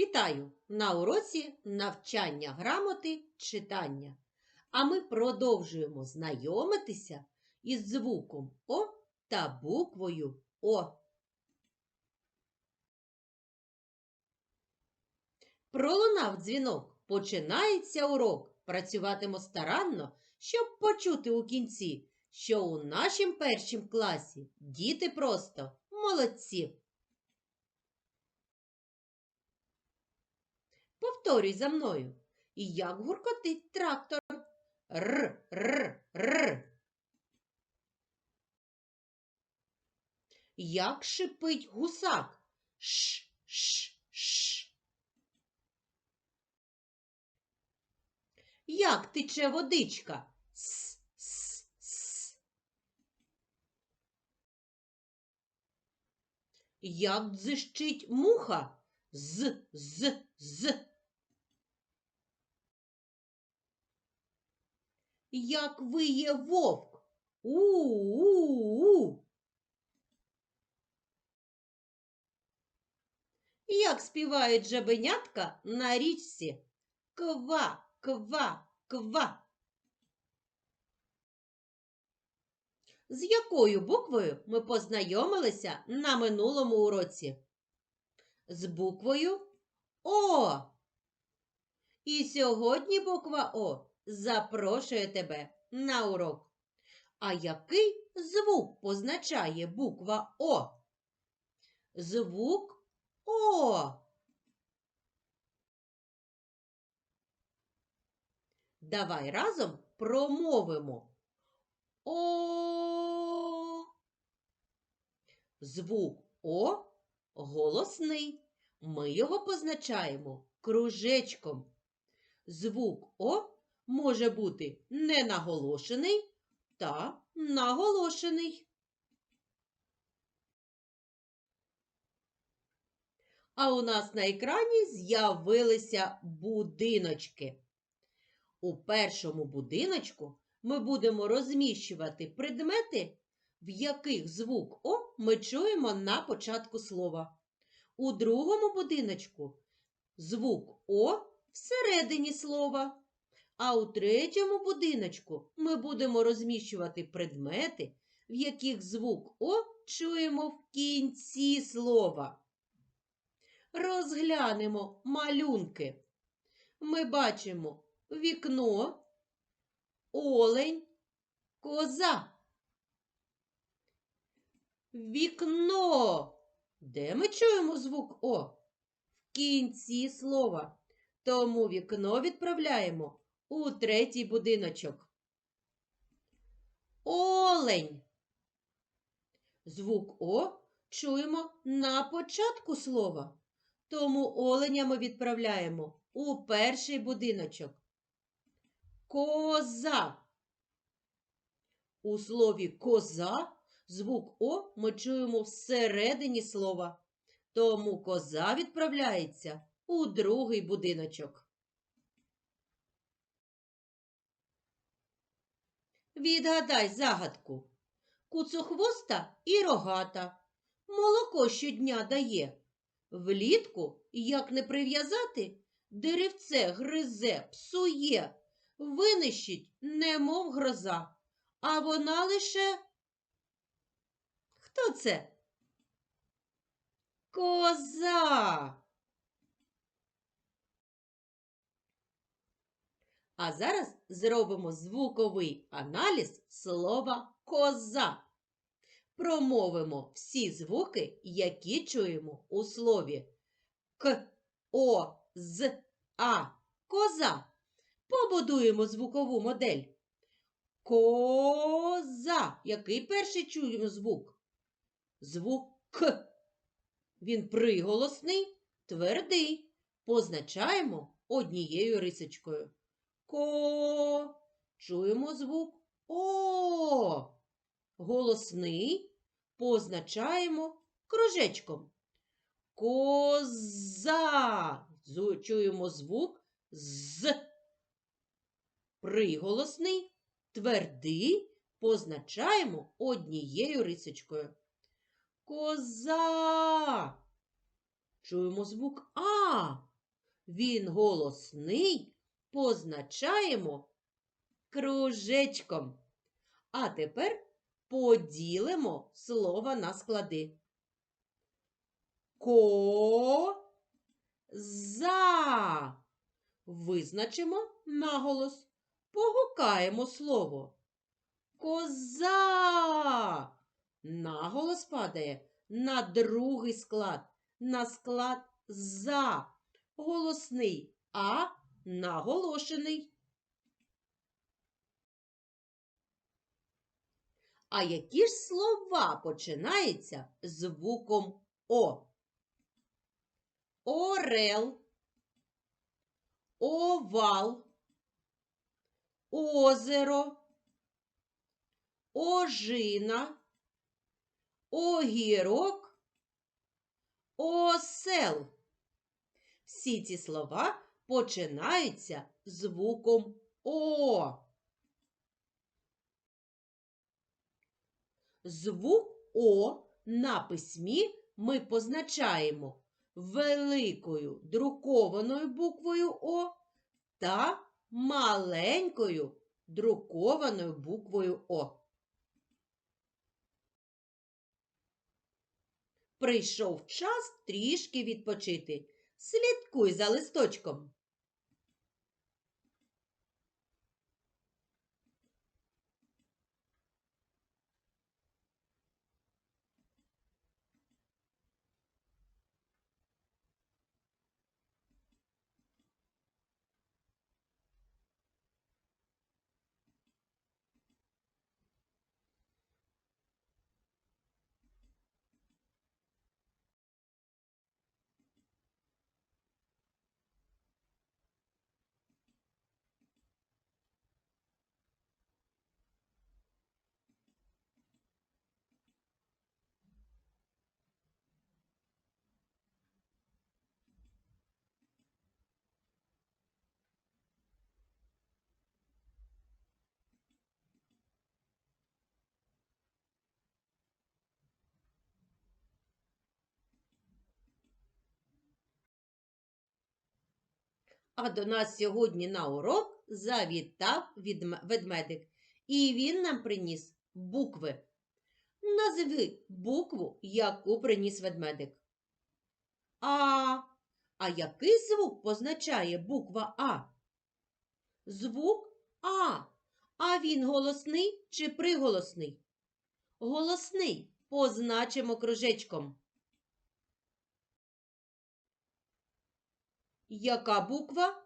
Вітаю на уроці навчання грамоти читання. А ми продовжуємо знайомитися із звуком О та буквою О. Пролунав дзвінок. Починається урок. Працюватимо старанно, щоб почути у кінці, що у нашім першім класі діти просто молодці. Повторюй за мною. І як гуркотить трактор. Р, р, р. Як шипить гусак. Ш, ш, ш. Як тече водичка. С, с, с. Як дзищить муха. З, з, з. Як виє вовк. У-у-у. Як співають жабенятка на річці. Ква, ква, ква. З якою буквою ми познайомилися на минулому уроці? З буквою О. І сьогодні буква О запрошує тебе на урок. А який звук позначає буква О? Звук О. Давай разом промовимо. О. Звук О голосний. Ми його позначаємо кружечком. Звук О може бути ненаголошений та наголошений. А у нас на екрані з'явилися будиночки. У першому будиночку ми будемо розміщувати предмети, в яких звук О ми чуємо на початку слова. У другому будиночку звук О всередині слова. А у третьому будиночку ми будемо розміщувати предмети, в яких звук О чуємо в кінці слова. Розглянемо малюнки. Ми бачимо вікно, олень, коза. Вікно. Де ми чуємо звук О? В кінці слова. Тому вікно відправляємо у третій будиночок. Олень. Звук О чуємо на початку слова. Тому оленя ми відправляємо у перший будиночок. Коза. У слові коза звук О ми чуємо всередині слова. Тому коза відправляється у другий будиночок. Відгадай загадку. Куцохвоста і рогата. Молоко щодня дає. Влітку, як не прив'язати, деревце гризе, псує, винищить, немов гроза. А вона лише. Хто це? Коза. А зараз зробимо звуковий аналіз слова коза. Промовимо всі звуки, які чуємо у слові К, О, З, А, коза. Побудуємо звукову модель. Коза. Який перший чуємо звук? Звук К. Він приголосний, твердий. Позначаємо однією рисочкою. Ко. Чуємо звук О. Голосний позначаємо кружечком. Коза. Чуємо звук з. Приголосний, твердий позначаємо однією рисочкою. Коза. Чуємо звук А. Він голосний позначаємо кружечком. А тепер поділимо слово на склади. Ко за. Визначимо наголос. Погукаємо слово. Коза. Наголос падає на другий склад. На склад за. Голосний А наголошений. А які ж слова починаються звуком О? Орел, овал, озеро, ожина, огірок, осел. Всі ці слова починаються звуком О. Звук О на письмі ми позначаємо великою друкованою буквою О та маленькою друкованою буквою О. Прийшов час трішки відпочити. Слідкуй за листочком. А до нас сьогодні на урок завітав ведмедик. І він нам приніс букви. Назви букву, яку приніс ведмедик. А. А який звук позначає буква А? Звук А. А він голосний чи приголосний? Голосний. Позначимо кружечком. Яка буква?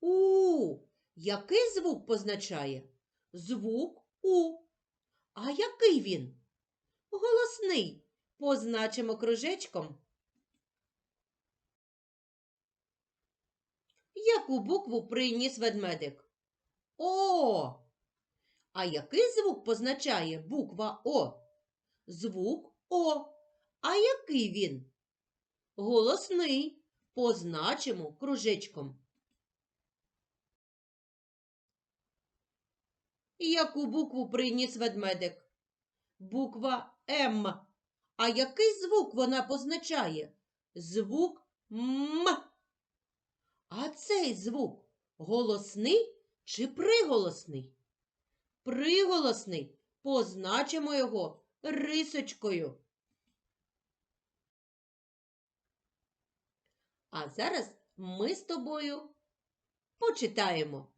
У. Який звук позначає? Звук У. А який він? Голосний. Позначимо кружечком. Яку букву приніс ведмедик? О. А який звук позначає буква О? Звук О. А який він? Голосний. Позначимо кружечком. Яку букву приніс ведмедик? Буква М. А який звук вона позначає? Звук М. А цей звук голосний чи приголосний? Приголосний. Позначимо його рисочкою. А зараз ми з тобою почитаємо.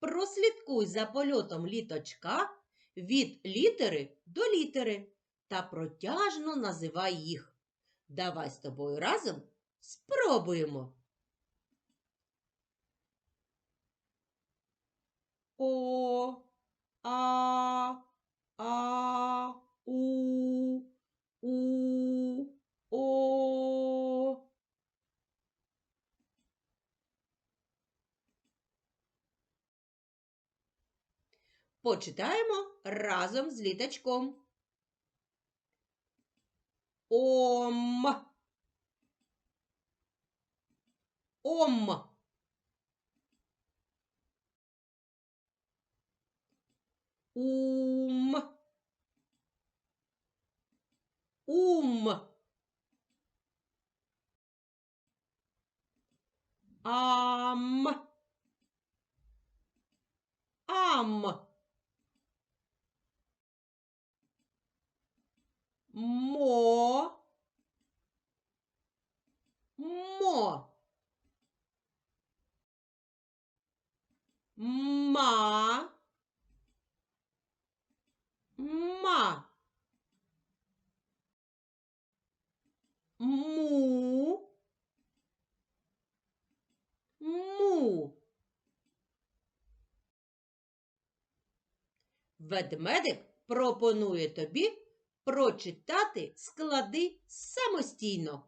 Прослідкуй за польотом літочка від літери до літери та протяжно називай їх. Давай з тобою разом спробуємо. О, А, А, У, У, О. Почитаємо разом з літачком. Ом. Ом. Ум. Ум. Ам. Ам. Мо. Мо. Ма. Ма. Му. Му. Ведмедик пропонує тобі прочитати склади самостійно.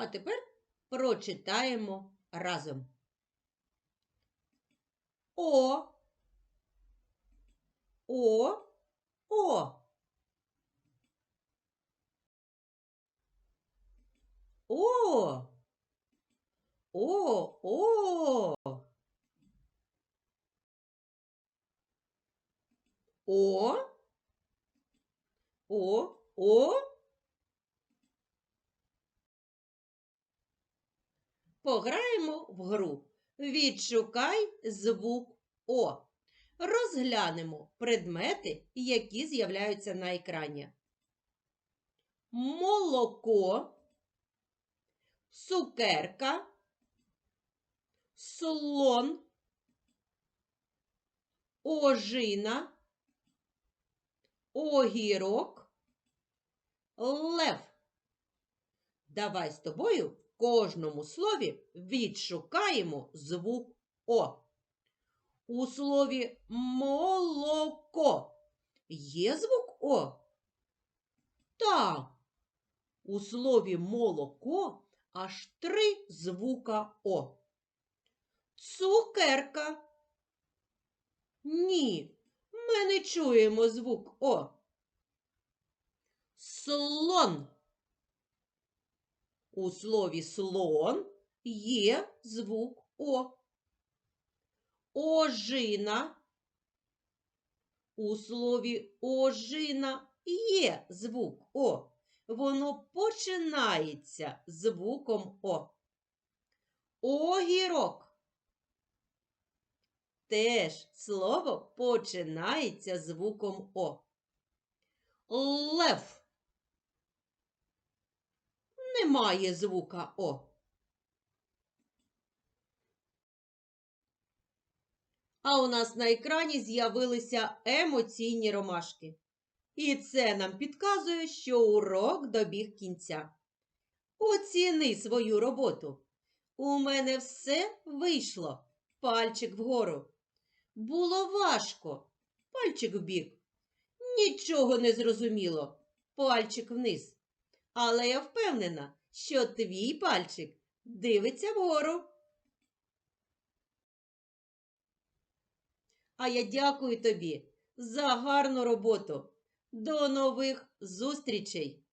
А тепер прочитаємо разом. О. О. О. О. О. О. О. О. О. Пограємо в гру. Відшукай звук О. Розглянемо предмети, які з'являються на екрані. Молоко, цукерка, слон, ожина, огірок, лев. Давай з тобою кожному слові відшукаємо звук О. У слові молоко є звук О? Так. У слові молоко аж три звука О. Цукерка. Ні, ми не чуємо звук О. Слон. У слові слон є звук О. Ожина. У слові ожина є звук О. Воно починається звуком О. Огірок. Теж слово починається звуком О. Лев. Немає звука О. А у нас на екрані з'явилися емоційні ромашки. І це нам підказує, що урок добіг кінця. Оціни свою роботу. У мене все вийшло. Пальчик вгору. Було важко. Пальчик вбік. Нічого не зрозуміло. Пальчик вниз. Але я впевнена, що твій пальчик дивиться вгору. А я дякую тобі за гарну роботу. До нових зустрічей!